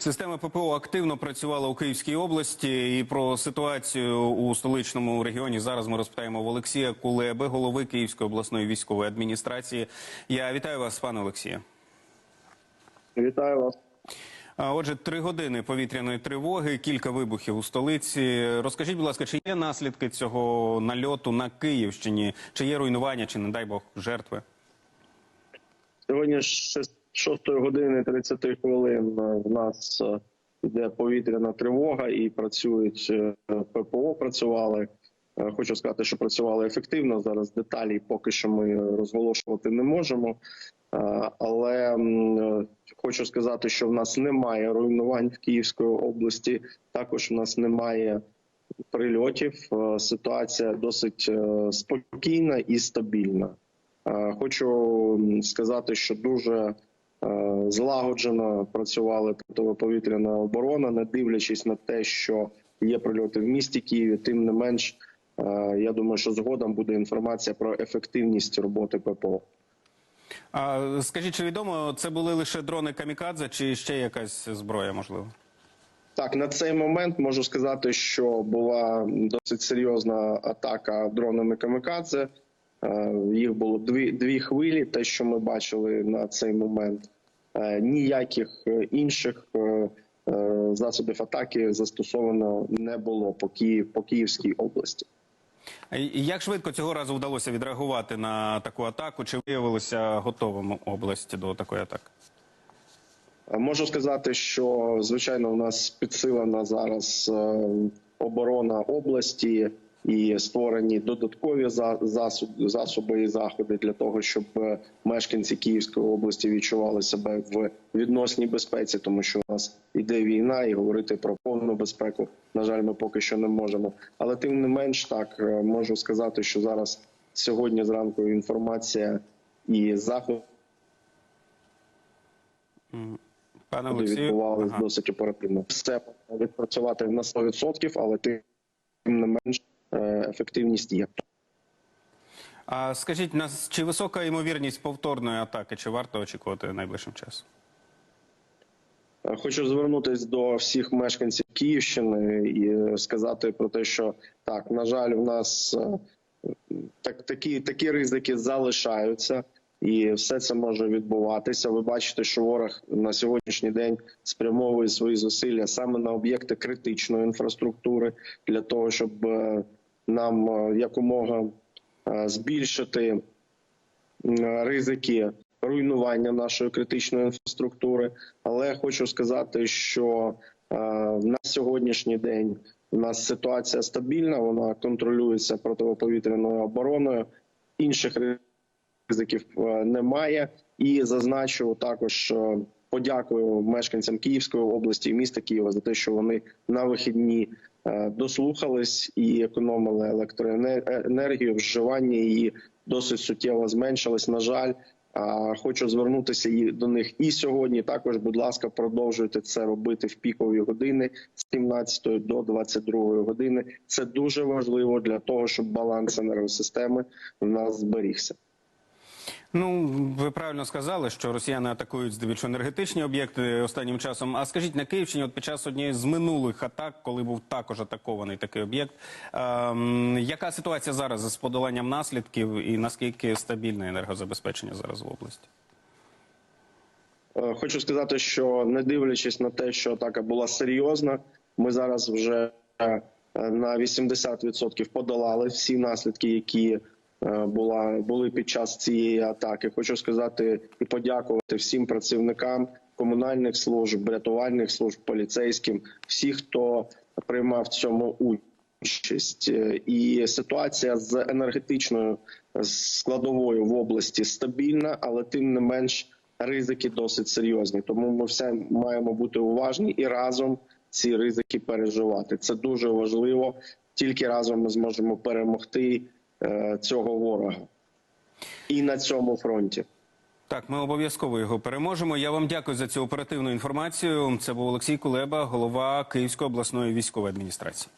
Система ППО активно працювала у Київській області. І про ситуацію у столичному регіоні зараз ми розпитаємо в Олексія Кулеби, голови Київської обласної військової адміністрації. Я вітаю вас, пане Олексію. Вітаю вас. Отже, три години повітряної тривоги, кілька вибухів у столиці. Розкажіть, будь ласка, чи є наслідки цього нальоту на Київщині? Чи є руйнування, чи не дай Бог жертви? Сьогодні з 6 години 30 хвилин е, в нас е, йде повітряна тривога і працюють е, ППО. Працювали. Е, Хочу сказати, що працювали ефективно. Зараз деталі поки що ми розголошувати не можемо. Е, Але е, хочу сказати, що в нас немає руйнувань в Київської області. Також в нас немає прильотів. Е, Ситуація досить е, спокійна і стабільна. Е, Хочу сказати, що дуже е, злагоджено працювала протиповітряна оборона, не дивлячись на те, що є прильоти в місті Києві. Тим не менш, е, я думаю, що згодом буде інформація про ефективність роботи ППО. А скажіть, чи відомо, це були лише дрони камікадзе, чи ще якась зброя, можливо? Так, на цей момент можу сказати, що була досить серйозна атака дронами камікадзе. Е, Їх було дві, дві хвилі. Те, що ми бачили на цей момент, Е, ніяких е, інших засобів атаки застосовано не було по Київ по Київській області. Як швидко цього разу вдалося відреагувати на таку атаку? Чи виявилися готовим області до такої атаки? Можу сказати, що звичайно у нас підсилена зараз оборона області і створені додаткові засоби і заходи для того, щоб е, мешканці Київської області відчували себе в відносній безпеці, тому що у нас іде війна, і говорити про повну безпеку, на жаль, ми поки що не можемо. Але тим не менш, так е, можу сказати, що зараз сьогодні зранку інформація і заходи Пане відбувалися ага. досить оперативно. Все відпрацювати на 100%, але тим не менш ефективність є. а скажіть, нас чи висока ймовірність повторної атаки, чи варто очікувати найближчим часом? Е, Хочу звернутися до всіх мешканців Київщини і сказати про те, що так, на жаль, в нас е, так, такі, такі ризики залишаються, і все це може відбуватися. Ви бачите, що ворог на сьогоднішній день спрямовує свої зусилля саме на об'єкти критичної інфраструктури для того, щоб е, нам е, якомога е, збільшити ризики руйнування нашої критичної інфраструктури. Але хочу сказати, що е, на сьогоднішній день у нас ситуація стабільна, вона контролюється протиповітряною обороною. Інших ризиків немає. І зазначу також. Подякую мешканцям Київської області і міста Києва за те, що вони на вихідні е, дослухались і економили електроенергію, вживання її досить суттєво зменшилось. На жаль, хочу звернутися і до них і сьогодні. Також, будь ласка, продовжуйте це робити в пікові години з 17 до 22 години. Це дуже важливо для того, щоб баланс енергосистеми в нас зберігся. Ну, ви правильно сказали, що росіяни атакують здебільшого енергетичні об'єкти останнім часом. А скажіть, на Київщині, от під час однієї з минулих атак, коли був також атакований такий об'єкт, ем, яка ситуація зараз з подоланням наслідків і наскільки стабільне енергозабезпечення зараз в області? Е, Хочу сказати, що не дивлячись на те, що атака була серйозна, ми зараз вже е, на 80% подолали всі наслідки, які була були під час цієї атаки. Хочу сказати і подякувати всім працівникам комунальних служб, рятувальних служб, поліцейським, всіх, хто приймав в цьому участь. Е, І ситуація з енергетичною складовою в області стабільна, але тим не менш ризики досить серйозні. Тому ми все маємо бути уважні і разом ці ризики переживати. Це дуже важливо. Тільки разом ми зможемо перемогти е, цього ворога і на цьому фронті. Так, ми обов'язково його переможемо. Я вам дякую за цю оперативну інформацію. Це був Олексій Кулеба, голова Київської обласної військової адміністрації.